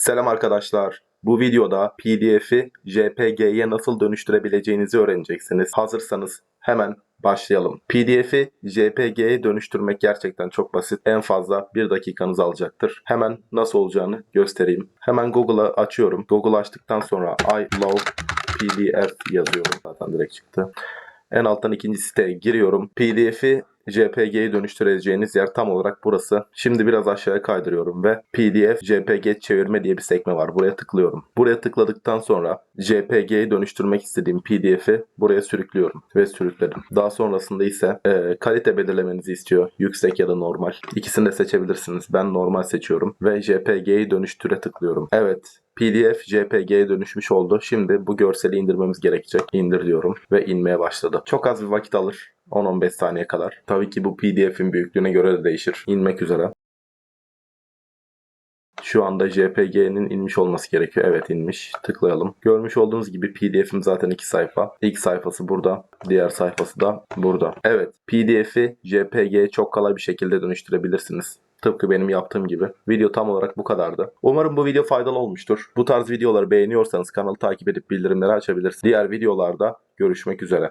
Selam arkadaşlar. Bu videoda PDF'i JPG'ye nasıl dönüştürebileceğinizi öğreneceksiniz. Hazırsanız hemen başlayalım. PDF'i JPG'ye dönüştürmek gerçekten çok basit. En fazla bir dakikanızı alacaktır. Hemen nasıl olacağını göstereyim. Hemen Google'ı açıyorum. Google açtıktan sonra I love PDF yazıyorum. Zaten direkt çıktı. En alttan ikinci siteye giriyorum. PDF'i JPG'ye dönüştüreceğiniz yer tam olarak burası. Şimdi biraz aşağıya kaydırıyorum ve PDF JPG çevirme diye bir sekme var. Buraya tıklıyorum. Buraya tıkladıktan sonra JPG'ye dönüştürmek istediğim PDF'i buraya sürüklüyorum ve sürükledim. Daha sonrasında ise e, kalite belirlemenizi istiyor. Yüksek ya da normal. İkisini de seçebilirsiniz. Ben normal seçiyorum ve JPG'yi dönüştüre tıklıyorum. Evet. PDF JPG'ye dönüşmüş oldu. Şimdi bu görseli indirmemiz gerekecek. İndir diyorum ve inmeye başladı. Çok az bir vakit alır. 10-15 saniye kadar. Tabii ki bu PDF'in büyüklüğüne göre de değişir. İnmek üzere. Şu anda JPG'nin inmiş olması gerekiyor. Evet inmiş. Tıklayalım. Görmüş olduğunuz gibi PDF'im zaten iki sayfa. İlk sayfası burada. Diğer sayfası da burada. Evet. PDF'i JPG'ye çok kolay bir şekilde dönüştürebilirsiniz. Tıpkı benim yaptığım gibi. Video tam olarak bu kadardı. Umarım bu video faydalı olmuştur. Bu tarz videoları beğeniyorsanız kanalı takip edip bildirimleri açabilirsiniz. Diğer videolarda görüşmek üzere.